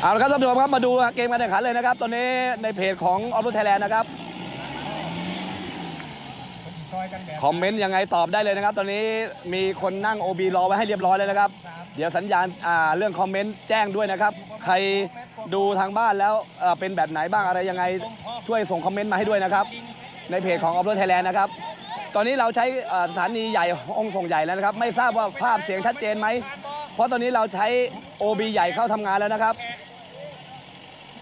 เอาละครับท่านผู้ชมครับมาดูเกมการแข่งขันเลยนะครับ ตอนนี้ในเพจของออฟโรดไทยแลนด์นะครับคอมเมนต์ยังไงตอบได้เลยนะครับ ตอนนี้มีคนนั่ง OB รอไว้ให้เรียบร้อยเลยนะครับ เดี๋ยวสัญญาณาเรื่องคอมเมนต์แจ้งด้วยนะครับ ใครดูทางบ้านแล้วเป็นแบบไหนบ้างอะไรยังไงช่วยส่งคอมเมนต์มาให้ด้วยนะครับ ในเพจของออฟโรดไทยแลนด์นะครับ ตอนนี้เราใช้สถานีใหญ่องค์ส่งใหญ่แล้วนะครับ ไม่ทราบว่าภาพเสียงชัดเจนไหม เพราะตอนนี้เราใช้ OB ใหญ่เข้าทำงานแล้วนะครับ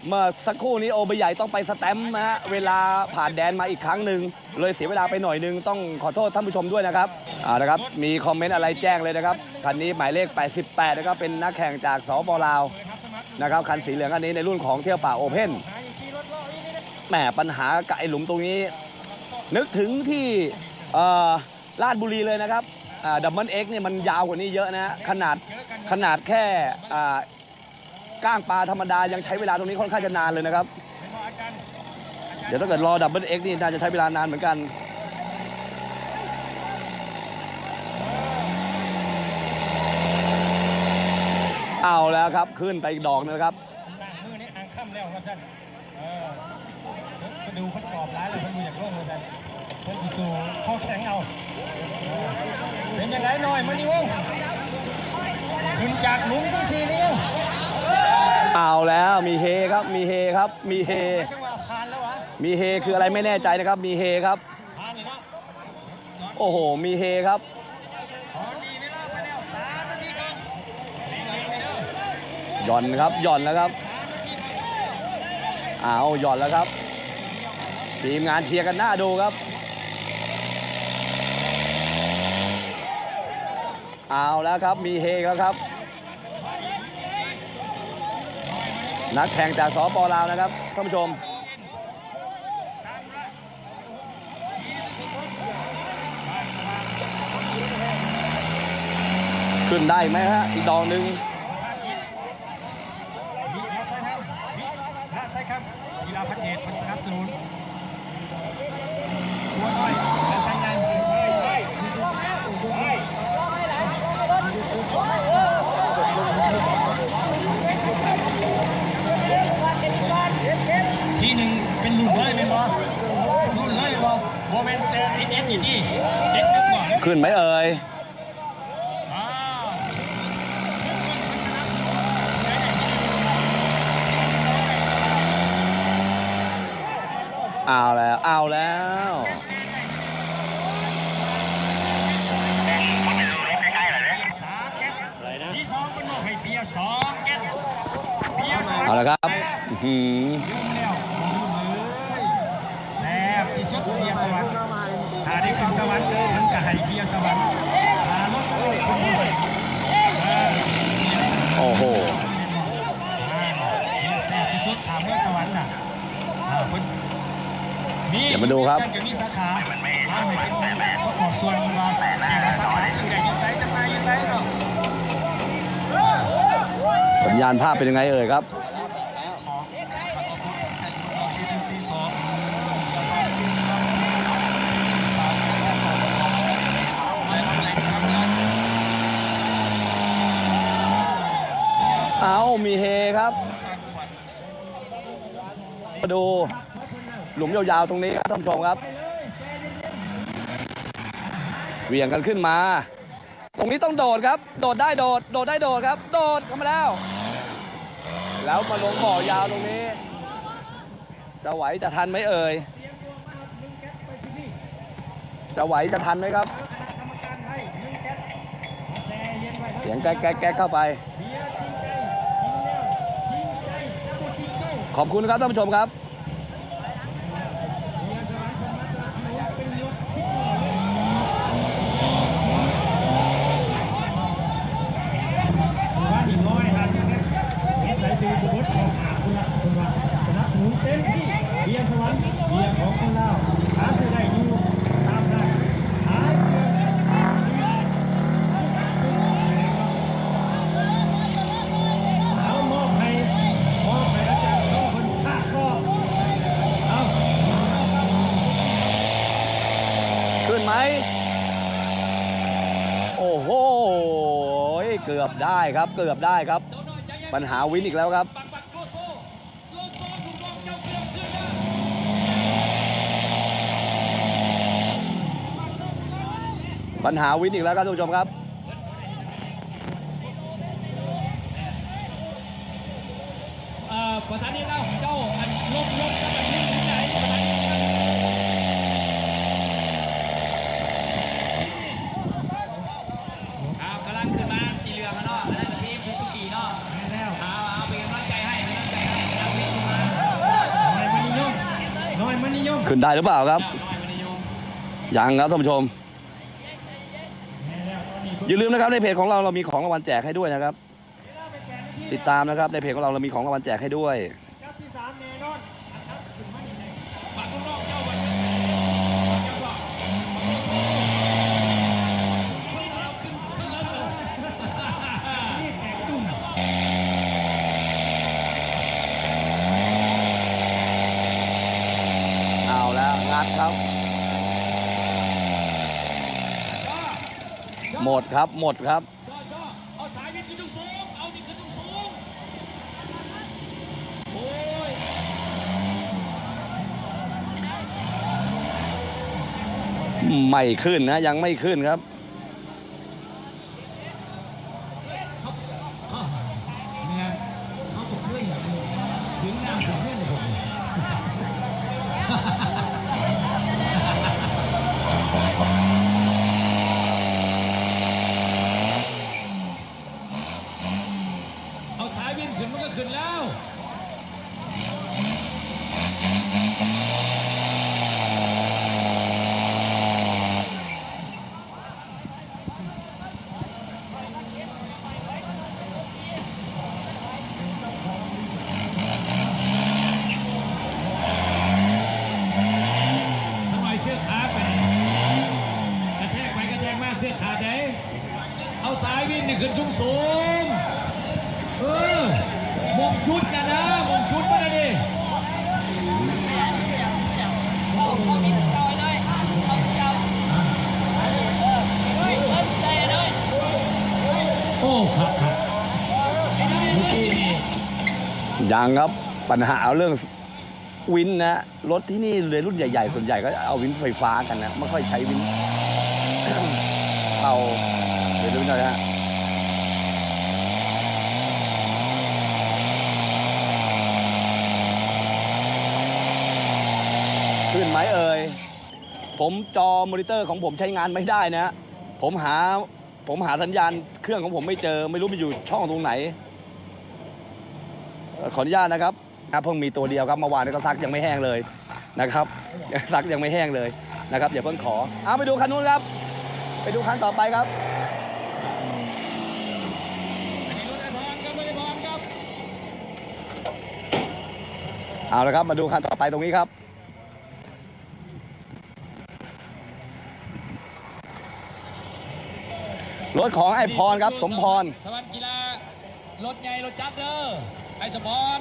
เมื่อสักครู่นี้โอเบใหญ่ต้องไปสแตมป์นะฮะเวลาผ่านแดนมาอีกครั้งหนึ่งเลยเสียเวลาไปหน่อยหนึงต้องขอโทษท่านผู้ชมด้วยนะครับอ่านะครับมีคอมเมนต์อะไรแจ้งเลยนะครับคันนี้หมายเลข 88 นะครับเป็นนักแข่งจากสปลาวนะครับคันสีเหลืองอันนี้ในรุ่นของเที่ยวป่าโอเพ่นแหมปัญหากับไอหลุมตรงนี้ นึกถึงที่เอ่อลาดบุรีเลยนะครับดับเบิลเอ็กเนี่ยมันยาวกว่านี้เยอะนะฮะขนาดขนาดแค่ ก้างปลาธรรมดายังใช้เวลาตรงนี้ค่อนข้างจะนานเลยนะครับ เดี๋ยวถ้าเกิดรอดับเบิลเอ็กนี่น่าจะใช้เวลานานเหมือนกันเอาแล้วครับขึ้นไปอีกดอกนึงนะครับมือนี่อ่างค่ำแล้วว่าซั่นเออดูคนกรอบร้ายแล้วคนดูอยากโล่งว่าซั่นคนสิสู้ข้อแข็งเอาเป็นยังไงหน่อยมานี่วงขึ้นจากหลุมที่สี่นี่ยัง เอาแล้วมีเฮครับมีเฮครับมีเฮมีเฮคืออะไรไม่แน่ใจนะครับมีเฮครับโอ้โหมีเฮครับหย่อนครับหย่อนแล้วครับเอาวหย่อนแล้วครับทีมงานเชียร์กันหน้าดูครับเอาแล้วครับมีเฮแล้วครับ นักแข่งจากสปลาวนะครับท่านผู้ชม ขึ้นได้ไหมฮะอีกดอกหนึ่ง วิเดี๋ยวใส่ครับวินะใส่ครับกีฬาพัฒเดชพัฒนับสนุนชัวร์หน่อยและใส่งาน ทีหนึ่งเป็นหลุดเลยเป็นบอหลุดเลยเป็นบอโมเมนต์เตอร์เอสเอสอยู่ที่เด็กนึกบ่ ขึ้นไหมเอ่ย อ่า เอาแล้ว เอาแล้ว สามแก๊สที่สองมันบอกให้เบียร์สองแก๊สเบียร์สอง เอาละครับอื้อหือ ลืมแล้วลืมเลยแซ่บที่สุดเบียร์สวรรค์ถ้าได้ขึ้นสวรรค์มันก็ให้เบียร์สวรรค์ถ้ารถก็ได้ขึ้นด้วยเออ โอ้โห แซ่บที่สุดถามเรื่องสวรรค์น่ะอ่าเพิ่นมี เดี๋ยวมาดูครับ จะมีสาขาร้านไหนเป็นประกอบส่วนว่าแต่ละสาขาสิ่งใดอยู่ไซส์จะมาอยู่ไซส์เนาะสัญญาณภาพเป็นยังไงเอ่ยครับที่สองเอามีเฮครับ มาดู หลุมยาวๆตรงนี้ครับท่านผู้ชมครับเวียงกันขึ้นมา ตรงนี้ต้องโดดครับ โดดได้โดด โดดได้โดดครับ โดดเข้ามาแล้ว แล้วมาลงบ่อยาวตรงนี้ จะไหวจะทันไหมเอ่ย จะไหวจะทันไหมครับ เสียงแก๊กแก๊กแก๊กเข้าไป ขอบคุณครับท่านผู้ชมครับ เกือบได้ครับเกือบได้ครับ ปัญหาวินอีกแล้วครับ ปัญหาวินอีกแล้วครับทุกผู้ชมครับประธานนี่ยเราเจ้าอันลบลบกับอันนี้ไช่ นนิยมขึ้นได้หรือเปล่าครับอยมันนิยมยังครับท่านผู้ชม อย่าลืมนะครับในเพจของเราเรามีของรางวัลแจกให้ด้วยนะครับ ติดตามนะครับในเพจของเราเรามีของรางวัลแจกให้ด้วย ปัดข้างนอกเจ้าวัน เอา รัดครับ หมดครับหมดครับไม่ขึ้นนะยังไม่ขึ้นครับ เนี่ยเขาบอกเพื่อนอย่างนี้ถึงน้ำถึงเพื่อนเลยผมเอาสายวิ่งขึ้นมันก็ขึ้นแล้ว ทำไมเสื้อขาดไปกระแทกไปกระแทกมาเสื้อขาดไหนเอาสายวิ่งนี่ขึ้นสูงสูงเออมงชุดนะนะมงชุดมาเลยดิโอ้ครับครับเมื่อกี้นี่ ยังครับปัญหาเรื่องวินนะรถที่นี่เลยรุ่นใหญ่ๆ ส่วนใหญ่ก็เอาวินไฟฟ้ากันนะไม่ค่อยใช้วินเอาเดี๋ยวดูหน่อยฮะขึ้นไหมเอ่ยผมจอมอนิเตอร์ของผมใช้งานไม่ได้นะ ผมหาผมหาสัญญาณเครื่องของผมไม่เจอ ไม่รู้มันอยู่ช่องตรงไหน ขออนุญาตนะครับครับเพิ่งมีตัวเดียวครับเมื่อวานนี้ก็ซักยังไม่แห้งเลยนะครับ ซักยังไม่แห้งเลยนะครับอย่าเพิ่งขอเอาไปดูคันนู้นครับ ไปดูคันต่อไปครับรถไอพรครับรถไอพรครับเอาละครับมาดูคันต่อไปตรงนี้ครับรถของไอ้พรครับ สมพรสวัสดิ์กีฬารถใหญ่รถจัดเด้อ ไอสมพร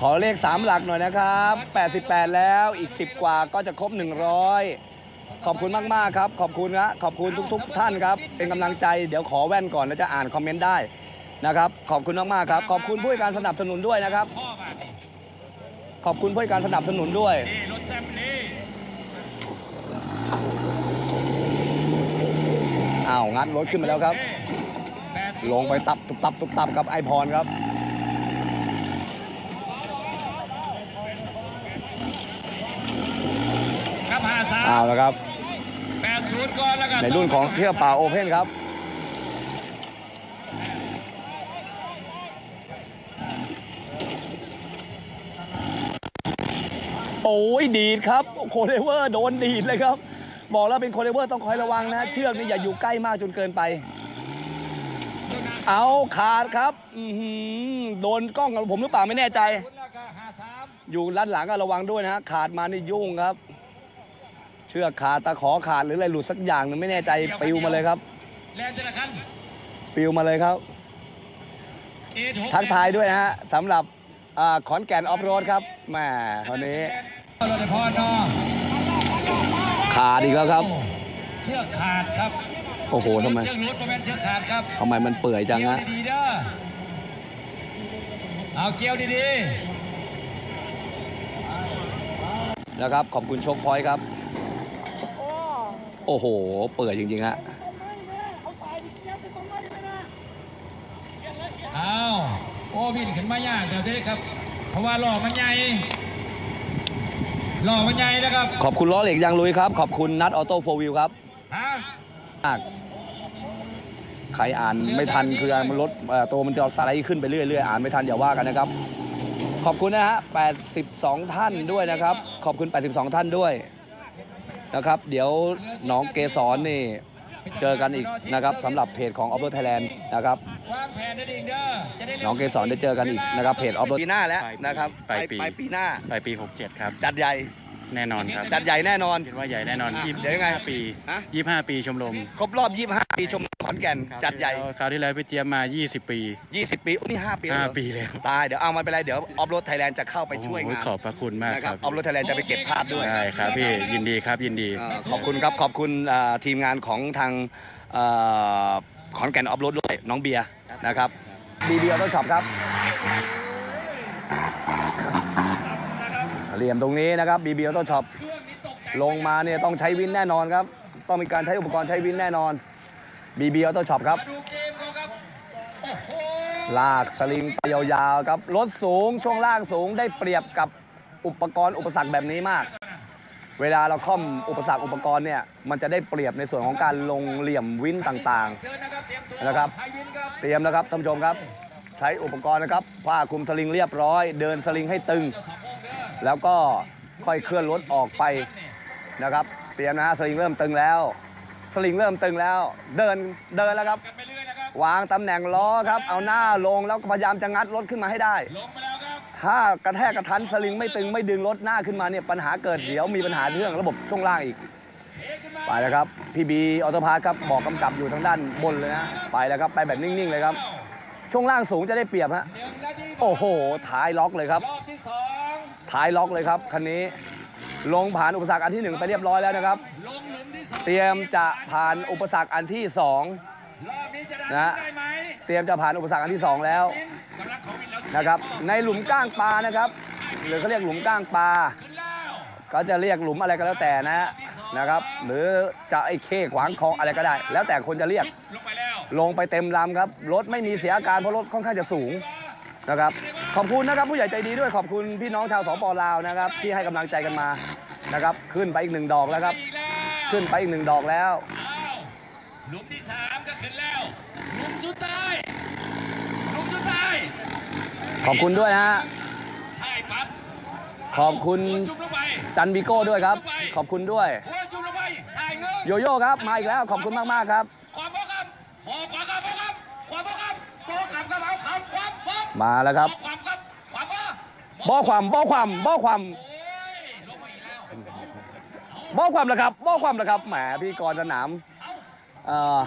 ขอเลข 3 หลักหน่อยนะครับ 88 แล้วอีก 10 กว่าก็จะครบ 100 ขอบคุณมากๆครับ ขอบคุณนะขอบคุณทุก ๆ ท่านครับ เป็นกำลังใจเดี๋ยวขอแว่นก่อนแล้วจะอ่านคอมเมนต์ได้นะครับ ขอบคุณมากๆครับ ขอบคุณผู้ให้การสนับสนุนด้วยนะครับ พ่อมานี่ขอบคุณผู้ให้การสนับสนุนด้วย นี่รถแซมนี่อ้าวงัดรถขึ้นมาแล้วครับแปดสิบลงไปตับตุบตับตุบตับกับไอพรครับ ครับห้าสาม เอาละครับแปดศูนย์ก่อนแล้วกันในรุ่นของเที่ยวป่าโอเพ่นครับโอ้ยดีดครับโคเรเวอร์โดนดีดเลยครับ บอกแล้วเป็นโคเรเวอร์ต้องคอยระวังนะ เชือกนี่อย่าอยู่ใกล้มากจนเกินไป เอาขาดครับอือหือโดนกล้องกับผมหรือเปล่าไม่แน่ใจคุณราคาห้าสามอยู่ด้านหลังก็ระวังด้วยนะฮะขาดมานี่ยุ่งครับ เชือกขาดตะขอขาดหรืออะไรหลุดสักอย่างหนึงไม่แน่ใจปิวมาเลยครับแลนด์แต่ละคันปิวมาเลยครับเอททักทายด้วยนะฮะสำหรับอ่าขอนแก่นออฟโรดครับแหมวันนี้รถไอพรเนาะขาดอีกแล้วครับ เชือกขาดครับ โอ้โหทำไมเชือกรุดประมาณเชือกขาดครับทำไมมันเปื่อยจังเกี่ยวฮะดีๆเด้อเอาเกี่ยวดีนะครับขอบคุณโชคพอยต์ครับ โอ้โห เปิดจริงๆฮะเอาวโอ้วิ่ขึ้นมายากเดี๋ยวได้ครับ เพราะว่าหล่อมันใหญ่หล่อมันใหญ่นะครับ ขอบคุณล้อเหล็กยางลุยครับ ขอบคุณนัทออโต้โฟวิลครับฮะใครอ่านไม่ทันคือมันลดตัวมันจะสไลด์ขึ้นไปเรื่อยๆอ่านไม่ทันอย่าว่ากันนะครับ ขอบคุณนะฮะ 82 ท่านด้วยนะครับ ขอบคุณ 82 ท่านด้วย นะครับ เดี๋ยวน้องเกสรนี่เจอกันอีกนะครับสำหรับเพจของ Off Road Thailand นะครับวางแผนได้ดีเด้อจะได้น้องเกสรได้เจอกันอีกนะครับเพจ Off Road ปีหน้าแล้วนะครับปลายปี ปลายปีหน้า ปลายปี 67 ครับ จัดใหญ่ แน่นอนครับจัดใหญ่แน่นอน คิดว่าใหญ่แน่นอนอะยี่เดี๋ยวยังไงห้าปีฮะ ยี่ห้าปีชมรมครบรอบ 25 ปีชมรมขอนแก่นจัดใหญ่ คราวที่แล้วพี่เจี๊ยบมา 20 ปี 20 ปีอุ๊ยนี่ 5 ปีแล้วเหรอ5 ปีแล้วตายเดี๋ยวเอามันไปเลยเดี๋ยวออฟโรดไทยแลนด์จะเข้าไปช่วยโอ้งานโหขอบพระคุณมากนะคครัรับบออฟโรดไทยแลนด์จะไปเก็บภาพด้วย ได้ครับพี่ยินดีครับยินดี เอ่อขอบคุณครับ ขอบคุณอ่าทีมงานของทางเอ่อขอนแก่นออฟโรดด้วย น้องเบียร์นะครับบีบีออโต้ช็อปครับ เหลี่ยมตรงนี้นะครับบีบีออโต้ช็อปลงมาเนี่ยต้องใช้วินแน่นอนครับ ต้องมีการใช้อุปกรณ์ใช้วินแน่นอนบีบีออโต้ช็อปครับลากสลิงไปยาวๆครับรถสูงช่วงล่างสูงได้เปรียบกับอุปกรณ์อุปสรรคแบบนี้มาก เวลาเราค่อมอุปสรรคอุปกรณ์เนี่ยมันจะได้เปรียบในส่วนของการลงเหลี่ยมวินต่างเชิญนะครับเตรียมนะครับไทยวินครับๆเตรียมนะครับท่านผู้ชมครับ ใช้อุปกรณ์นะครับผ้าคลุมสลิงเรียบร้อย เดินสลิงให้ตึง แล้วก็ค่อยเคลื่อนรถออกไปนะครับ เตรียมนะฮะสลิงเริ่มตึงแล้ว สลิงเริ่มตึงแล้ว เดินเดินแล้วครับ กันไปเรื่อยนะครับวางตำแหน่งล้อครับ เอาหน้าลงแล้วก็พยายามจะงัดรถขึ้นมาให้ได้ ลงไปแล้วครับถ้ากระแทกกระทันสลิงไม่ตึงไม่ดึงรถหน้าขึ้นมาเนี่ยปัญหาเกิดเดี๋ยวมีปัญหาเรื่องระบบช่วงล่างอีก เทขึ้นมาไปแล้วครับพี่บีออโตพาร์ทครับบอกกำกับอยู่ทางด้านบนเลยนะไปแล้วครับไปแบบนิ่งๆเลยครับ ช่วงล่างสูงจะได้เปรียบฮะหนึ่งนาทีโอ้โหท้ายล็อกเลยครับ รอบที่สอง ท้ายล็อกเลยครับคันนี้ลงผ่านอุปสรรคอันที่หนึ่งไปเรียบร้อยแล้วนะครับลงหลุมที่สองเตรียมจะผ่านอุปสรรคอันที่สองรอบนี้จะได้นะได้ไหมเตรียมจะผ่านอุปสรรคอันที่สองแล้ววินกำลังของวินแล้วนะครับ ในหลุมก้างปลานะครับ หรือเขาเรียกหลุมก้างปลาขึ้นแล้วก็จะเรียกหลุมอะไรก็แล้วแต่นะฮะนะครับ หรือจะไอ้เข้ขวางคลองอะไรก็ได้ แล้วแต่คนจะเรียกลงไปแล้วลงไปเต็มลำครับรถไม่มีเสียอาการเพราะรถค่อนข้างจะสูงนะครับ ขอบคุณนะครับผู้ใหญ่ใจดีด้วยขอบคุณพี่น้องชาวสปลาวนะครับที่ให้กำลังใจกันมานะครับ ขึ้นไปอีกหนึ่งดอกแล้วครับอีกแล้วขึ้นไปอีกหนึ่งดอกแล้ว อ้าวหลุมที่สามก็ขึ้นแล้วหลุมสุดท้ายหลุมสุดท้ายขอบคุณด้วยนะฮะให้ปั๊บขอบคุณหัวจุ่มลงไปจันบิโก้ด้วยครับ ขอบคุณด้วย หัวจุ่มลงไปถ่ายเงินโยโย่ครับมาอีกแล้วขอบคุณมากๆครับความพ่อครับพอขวาครับพ่อครับความพ่อครับโตขับครับเอาขับความความมาแล้วครับค บ่ความบ่ความบ่ความบ่ความล้วครับบ่ความล้วครับแหมพี่กรณ์สนามอ่อ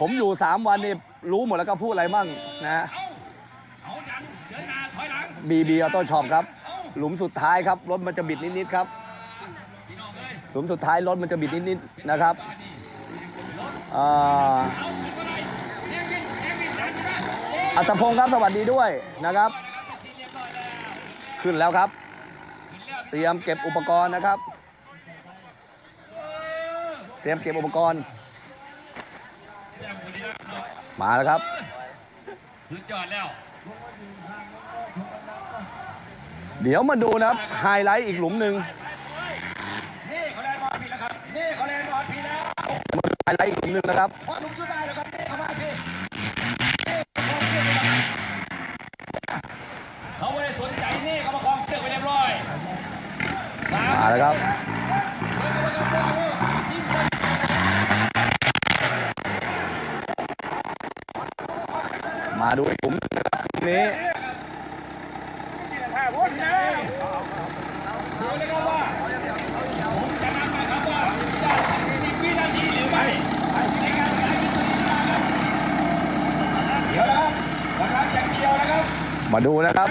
ผมอยู่ 3 วันนี่รู้หมดแล้วก็พูดอะไรมั่งนะฮะเอาเอาดันเดินหน้าถอยหลังบีบีออโต้ช็อปครับ หลุมสุดท้ายครับรถมันจะบิดนิดๆครับ หลุมสุดท้ายรถมันจะบิดนิดๆนะครับอ่าเอาขึ้นมาเลยเรียกวินเรียกวินดันไปนะโอ้ยอัศพงศ์ครับสวัสดีด้วยนะครับ ขึ้นแล้วครับขึ้นแล้วเตรียมเก็บอุปกรณ์นะครับเออเตรียมเก็บอุปกรณ์แซ่บกว่านี้แล้วเนาะมาแล้วครับ สุดยอดแล้ว เดี๋ยวมาดูนะครับไฮไลท์อีกหลุมหนึ่งนี่เขาแลนบอลผิดแล้วครับนี่เขาแลนบอลผิดแล้วมาดูไฮไลท์อีกหลุมหนึ่งนะครับ แล้วครับมาดูอีกหลุมหนึ่งนะครับหลุมนี้วนแล้วดูนะครับว่าผมจะนับนะครับว่าจะสิบวินาทีหรือไม่ในกาดี๋ยวนะครับ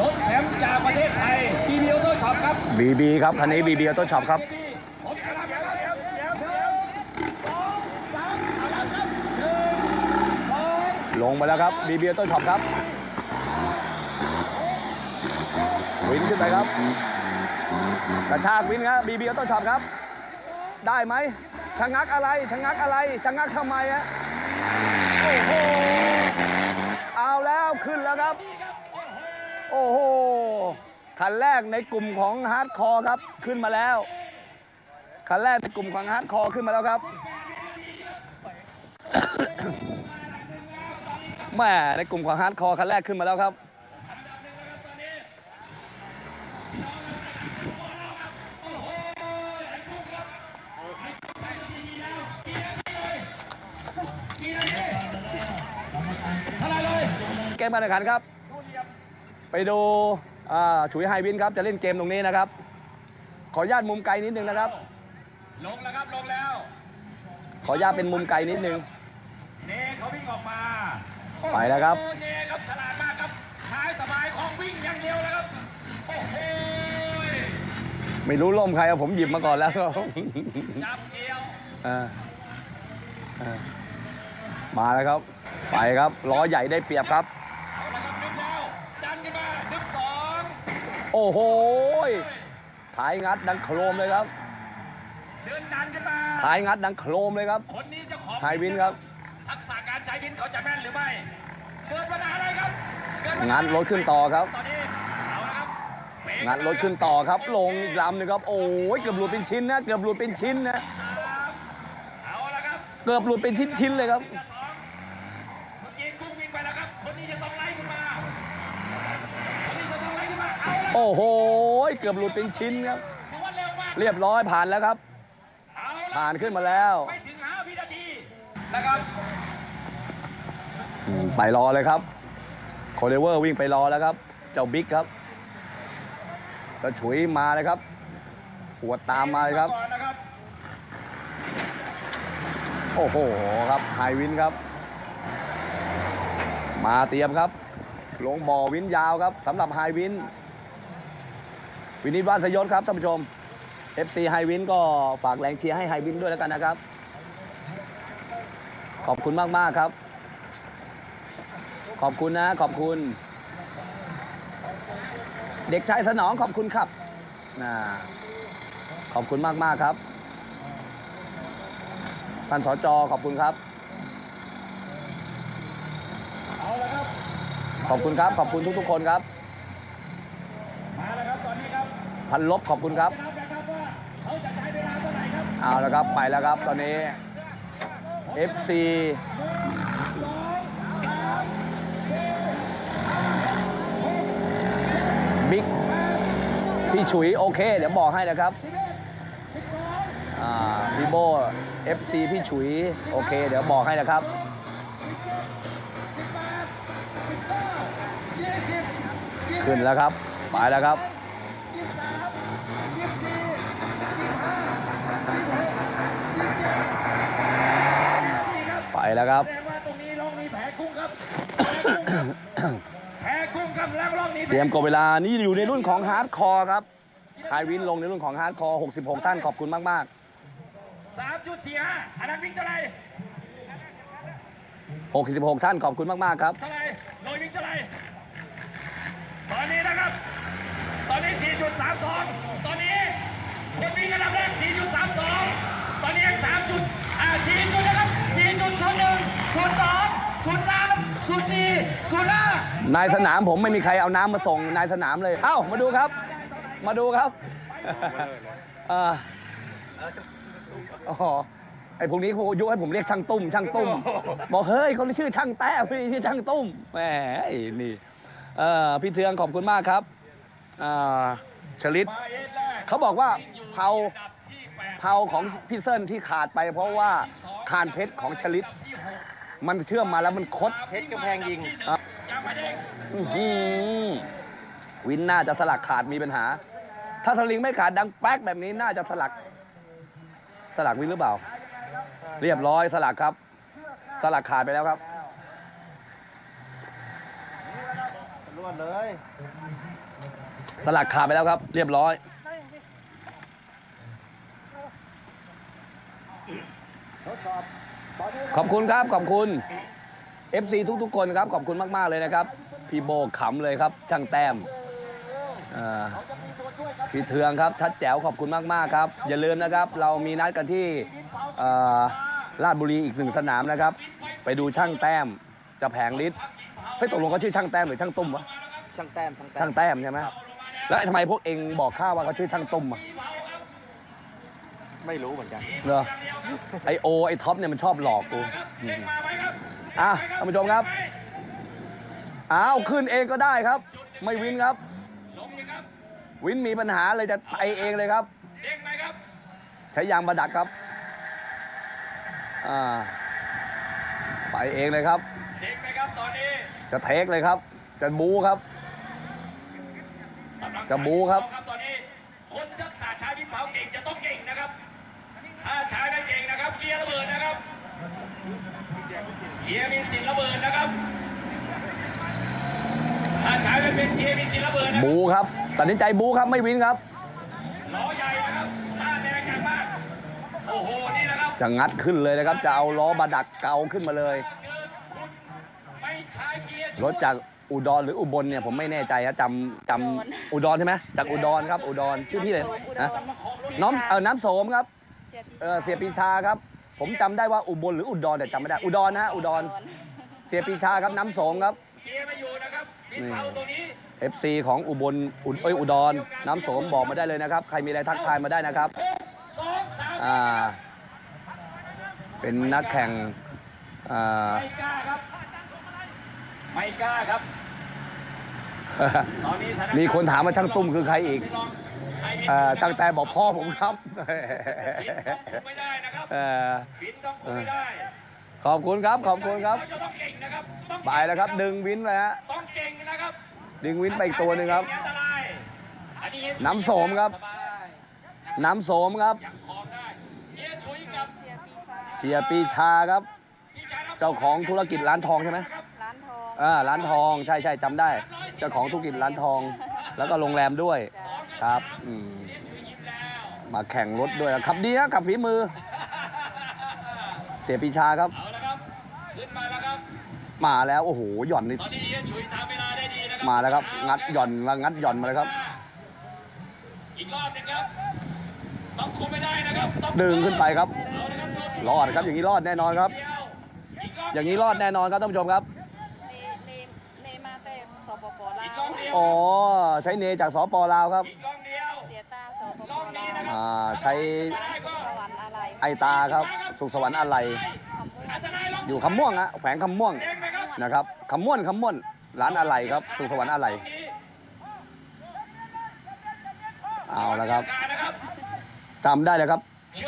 รถแชมป์จากประเทศไทยบีบีออโต้ช็อปครับบีบีครับคันนี้บีบีออโต้ช็อปครับผมกำลังจะเดี๋ยวเดี๋ยวเดี๋ยวสองสามเอาละครับหนึ่งสองลงมาแล้วครับบีบีออโต้ช็อปครับวินขึ้นไปครับกระชากวินครับบีบีออโต้ช็อปครับ ได้ไหมชะงักอะไรชะงักอะไรชะงักทำไมฮะโอ้โหเอาแล้วครับ โอ้โหคันแรกในกลุ่มของฮาร์ดคอร์ครับขึ้นมาแล้วคันแรกในกลุ่มของฮาร์ดคอร์ขึ้นมาแล้วครับแม่ในกลุ่มของฮาร์ดคอร์คันแรกขึ้นมาแล้วครับเกมการแข่งขันครับ ไปดูอ่าฉุยไฮวินครับจะเล่นเกมตรงนี้นะครับ ขออนุญาตมุมไกลนิดนึงนะครับ ลงแล้วครับลงแล้ว ขออนุญาตเป็นมุมไกลนิดนึงเนเขาวิ่งออกมาไปแล้วครับโอ้เนครับฉลาดมากครับใช้สบายของวิ่งอย่างเดียวเลยครับโอ้โหไม่รู้ล่มใครเอาผมหยิบมาก่อนแล้วครับจับเกี่ยวอ่าอ่ามาแล้วครับ ไปครับล้อใหญ่ได้เปรียบครับ เอาละครับดึงแล้วดันขึ้นมาดึงสอง โอ้โหยท้ายงัดดังโครมเลยครับเดินดันขึ้นมาท้ายงัดดังโครมเลยครับ คนนี้เจะของไฮวินครับ ทักษะการใช้วินเขาจะแม่นหรือไม่ เกิดปัญหาอะไรครับเกิดปัญหางัดรถขึ้นต่อครับตอนนี้เอาละครับเบกงัดรถขึ้นต่อครับ ลงอีกลำหนึงครับ โอ้ยเกือบหลุดเป็นชิ้นนะ เกือบหลุดเป็นชิ้นนะเอาละครับเกือบหลุดเป็นชิ้นๆเลยครับ โอ้โหยเกือบหลุดเป็นชิ้นครับถือว่าเร็วมากเรียบร้อยผ่านแล้วครับเอาละผ่านขึ้นมาแล้วไม่ถึงห้าวินาทีนะครับอืมไปรอเลยครับโคเดเวอร์วิ่งไปรอแล้วครับ เจ้าบิ๊กครับก็ฉุยมาเลยครับปวดตามมาเลยครับก่อนนะครับโอ้โหครับไฮวินครับ มาเตรียมครับ ลงบ่อวินยาวครับสำหรับไฮวิน วินิตวาสยศครับท่านผู้ชม FC ไฮวินก็ฝากแรงเชียร์ให้ไฮวินด้วยแล้วกันนะครับ ขอบคุณมากๆครับ ขอบคุณนะ ขอบคุณ เด็กชายสนองขอบคุณครับนะขอบคุณมากๆครับท่านสจขอบคุณครับเอาละครับ ขอบคุณครับ ขอบคุณทุกๆคนครับ มาแล้วครับตอนนี้ครับ พันลบขอบคุณครับเขาจะใช้วครับไปแล้วครับตอนนี้ FC บิ๊กพี่ฉุยโอเค เดี๋ยวบอกให้นะครับอ่าพี่โบ FC พี่ฉุยโอเค เดี๋ยวบอกให้นะครับขึ้นแล้วครับ ไปแล้วครับ ไป แล้วครับแสดงว่าตรงนี้ลองมีแผลกุ้งครับแผลกุ้งครับแล้วลองนี้เตรียมกดเวลานี่อยู่ในรุ่นของฮาร์ดคอร์ครับไฮวินลงในรุ่นของฮาร์ดคอร์66 ท่านขอบคุณมากสามจุดสี่ห้าอันนั้นวิ่งเท่าไหร่ๆ66 ท่านขอบคุณมากๆครับเท่าไหร่โดยวิ่งเท่าไหร่ตอนนี้นะครับ ตอนนี้ 4.32 ตอนนี้คนวิ่งอันดับแรก 4.32 ตอนนี้ยัง3จุดอ่า4จุดนะครับ 4.01 02 03 04 05นายสนามผมไม่มีใครเอาน้ำมาส่งนายสนามเลย เอ้า มาดูครับ มาดูครับเอ่ออ๋อไอ้พวกนี้เขายุให้ผมเรียกช่างตุ้ม ช่างตุ้ม บอกเฮ้ยเขาชื่อช่างแต้วพี่ชื่อช่างตุ้มแหมไอ้นี่เอ่อพี่เทืองขอบคุณมากครับอ่าชลิตมาเอสแรกเขาบอกว่าเผาอันดับที่แปดเผาของพี่เซิลที่ขาดไป เพราะว่าคานเพชรของชลิต มันเชื่อมมาแล้วมันคดเพชรกำแพงยิงวินน่าจะสลักขาดมีปัญหา ถ้าสลิงไม่ขาดดังแป๊กแบบนี้น่าจะสลัก สลักวินหรือเปล่า เรียบร้อยสลักครับ สลักขาดไปแล้วครับสลักขาดไปแล้วครับ เรียบร้อย ขอบคุณครับขอบคุณ FC ทุกๆคนครับขอบคุณมาก ๆ เลยนะครับ พี่โบขำเลยครับ ช่างแต้มเอ่อพี่เทืองครับทัดแจ๋วขอบคุณมากๆครับ อย่าลืมนะครับ เรามีนัดกันที่เอ่อลาดบุรีอีกหนึ่งสนามนะครับ ไปดูช่างแต้มจะแผงฤทธิ์เฮ้ยตกลงเขาชื่อช่างแต้มหรือช่างตุ้มวะช่างแต้มช่างแต้ช่ามงแต้มใช่ไหมแล้วทำไมพวกเองบอกข้าว่าเขาชื่อช่างตุ้มอะ ไม่รู้เหมือนกัน เหรอไอโอไอท็อปเนี่ยมันชอบหลอกกูอืมอะท่านผู้ชมครับอ้าวขึ้นเองก็ได้ครับ ไม่วินครับ วินมีปัญหาเลยจะไปเองเลยครับ ใช้ยางบาดักครับอ่าไปเองเลยครับจะเทคเลยครับ จะบูครับ จะบูครับ ก่งนะครับเกียร์ระเบิดนะครับเกียร์มีสิทธิ์ระเบิดนะครับถ้าชายไม่เป็นเกียร์มีสิทธิ์ระเบิดนะบูครับตัดสินใจบูครับไม่วินครับล้อใหญ่นะครับหน้าแดงอย่างมากโอ้โหนี่นะครับจะงัดขึ้นเลยนะครับ จะเอาล้อบาดักเกาขึ้นมาเลยเกิดคุณไม่ใช้เกียร์รถจากอุดรหรืออุบลเนี่ยผมไม่แน่ใจฮะจำจำอุดรใช่ไหมจากอุดรครับ อุดรชื่อพี่เลยนะน้องเออน้ำโสมครับเออเสียปีชาครับ ผมจำได้ว่าอุบลหรืออุดรแต่จำไม่ได้อุดรนะฮะอุดรเสียปีชาครับน้ำโสมครับ เกียร์ไม่อยู่นะครับวินเผาตรงนี้ FC ของอุบลอุดเอ้ยอุดรน้ำโสมบอกมาได้เลยนะครับ ใครมีอะไรทักทายมาได้นะครับสองสามอ่าเป็นนักแข่งอ่า ไม่กล้าครับ ไม่กล้าครับ ตอนนี้สถานการณ์มีคนถามว่าช่างตุ้มคือใครอีกไม่ลองใครมี เอ่อช่างแต่บอกพ่อผมครับบินต้องคุมไม่ได้นะครับเอ่อบินต้องคุมไม่ได้ขอบคุณครับขอบคุณครับจะต้องเก่งนะครับต้องไปแล้วครับ ดึงวินไปฮะต้องเก่งนะครับ ดึงวินไปอีกตัวหนึ่งครับอันตรายอันนี้น้ำโสมครับสายน้ำโสมครับยังคลองได้เฮียชุยกับเสียปีชาครับพี่ชายรับ เจ้าของธุรกิจร้านทองใช่ไหมร้านทองอ่าร้านทองใช่ใช่จำได้ เจ้าของธุรกิจร้านทอง แล้วก็โรงแรมด้วย ครับอืมมาแข่งรถด้วยขับดีนะขับฝีมือ เสียปีชาครับ เอาละครับขึ้นมาแล้วครับมาแล้วโอ้โหหย่อนนี่ตอนนี้เฮียชุยทำเวลาได้ดีนะครัมาแล้วครับ งัดหย่อนมางัดหย่อนมาเลยครับ อีกรอบหนึงครับต้องคุมไม่ได้นะครับต้องดึงขึ้นไปครับ เอาละครับโดนรอดครับอย่างนี้รอดแน่นอนครับ เดียวอีกรอบอย่างนี้รอดแน่นอนครับท่านผู้ชมครับ เนเนเนมาแต่สปปลา อีกวรอบเดียวอ๋อ ใช้เนจากสปลาวครับอีกรอบเดียวเสียตาสปปรอบนี้ลานะวครับอ่า ใช้ได้ก็สวรรค์อะไรไอตาครับ สุขสวรรค์อะไรอันตรายรอบอยู่คำม่วงอะแขวงคำม่วงเด้งไหมครับนะครับคำม่วนคำม่วนร้านอะไรครับ สุขสวรรค์อะไร เอาละครับการนะครับจำได้เลยครับ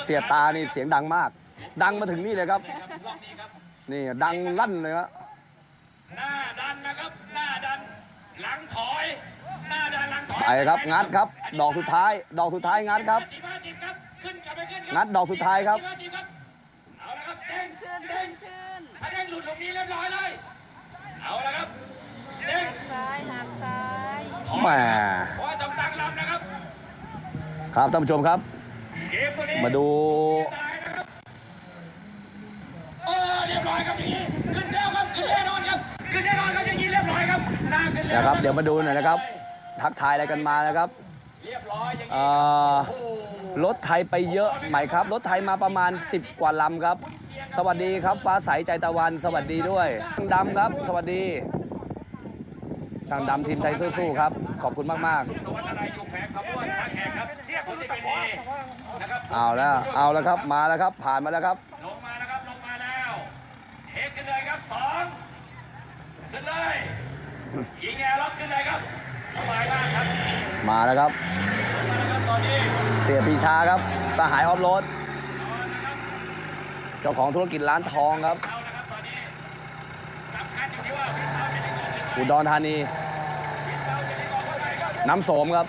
เสียตานี่เสียงดังมาก ดังมาถึงนี่เลยครับครับรอบนี้ครับนี่ดังลั่นเลยครับหน้าดันนะครับ หน้าดันหลังถอยหน้าดันหลังถอยไปครับงัดครับ ดอกสุดท้าย ดอกสุดท้ายงัดครับ สิบห้าสิบครับขึ้นกลับไปขึ้นครังัดดอกสุดท้ายครับ สิห้าสิบครับเอาละครับเด้งขึ้นเด้งขึ้นถ้าเด้งหลุดตรงนี้เรียบร้อยเลยเอาละครับเด้งซ้ายหักซ้ายถอยแหมเพราะว่าต้องตั้งลำนะครับครับท่านผู้ชมครับ เกมตัวนี้มาดูตายนะครับเออเรียบร้อยครับอย่างนี้ขึ้นแล้วครับขึ้นแน่นอนครับ ขึ้นแน่นอนครับอย่างนี้เรียบร้อยครับหน้าขึ้นแล้วนะครับ เดี๋ยวมาดูหน่อยนะครับ ทักทายอะไรกันมานะครับเรียบร้อยอย่างนี้เอ่อโอ้โหรถไทยไปเยอะไหมครับ รถไทยมาประมาณ 10 กว่าลำครับ สวัสดีครับ ฟ้าใสใจตะวัน สวัสดีด้วยช่างดำครับ สวัสดี ช่างดำทีมไทยสู้ๆครับ ขอบคุณมากสวัสดีอะไรอยู่แผงขบวนทางแขกครับเทียบคนที่เป็นดีนะครับๆเอาแล้วเอาแล้วครับมาแล้วครับ ผ่านมาแล้วครับลงมานะครับ ลงมาแล้วเทคขึ้นเลยครับสอง ขึ้นเลยยิงแอร์ล็อกขึ้นเลยครับสบายมากครับมาแล้วครับมาแล้วครับ ตอนนี้เสียปีชาครับสหายออฟโรดเจ้าของธุรกิจร้านทองครับเอานะครับตอนนี้สำคัญอยู่ที่ว่าพี่สาวจะได้กองหรือไม่อุดรธานีพี่สาวจะได้กองเท่าไหร่ครับน้ำโสมครับ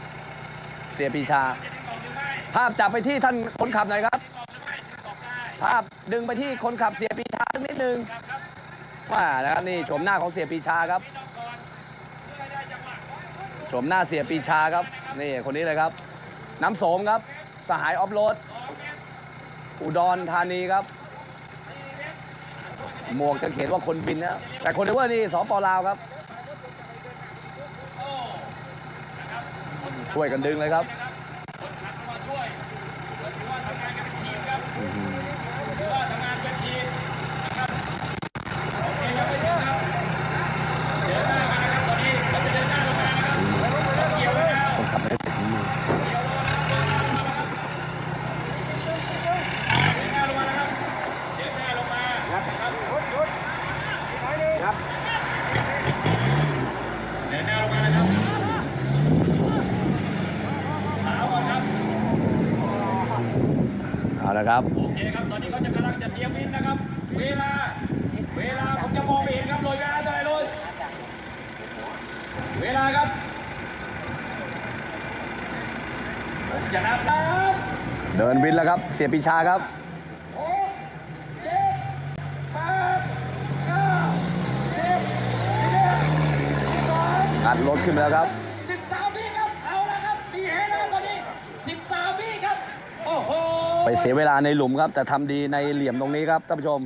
เสียปีชา จะได้กองหรือไม่ภาพจับไปที่ท่านคนขับหน่อยครับกองหรือไม่ถึงกองได้ภาพดึงไปที่คนขับเสียปีชาสักนิดนึง ครับครับ ว่านะครับนี่โฉมหน้าของเสียปีชาครับพี่ต้องก่อนเพื่อให้ได้จังหวะโฉมหน้าเสียปีชาครับนี่คนนี้เลยครับ น้ำโสมครับ สหายออฟโรดอุดรธานีครับ หมวกจะเขียนว่าคนบินนะแต่คนเดเวอร์นี่สปลาวครับโอ้นะครับช่วยกันดึงเลยครับ เอาละครับ โอเคครับ ตอนนี้เขาจะกำลังจะเตรียมวินนะครับ เวลา เวลาผมจะมองไปเห็นครับเลยเวลาเท่าไหร่เลยเวลาครับผมจะนับครับ เดินวินแล้วครับ เสียปีชาครับ งอัดรถขึ้นมาแล้วครับสิบสามวิครับ เอาละครับ มีเฮแล้วตอนนี้สิบสามวิครับ โอ้โห ไปเสียเวลาในหลุมครับ แต่ทำดีในเหลี่ยมตรงนี้ครับท่านผู้ชม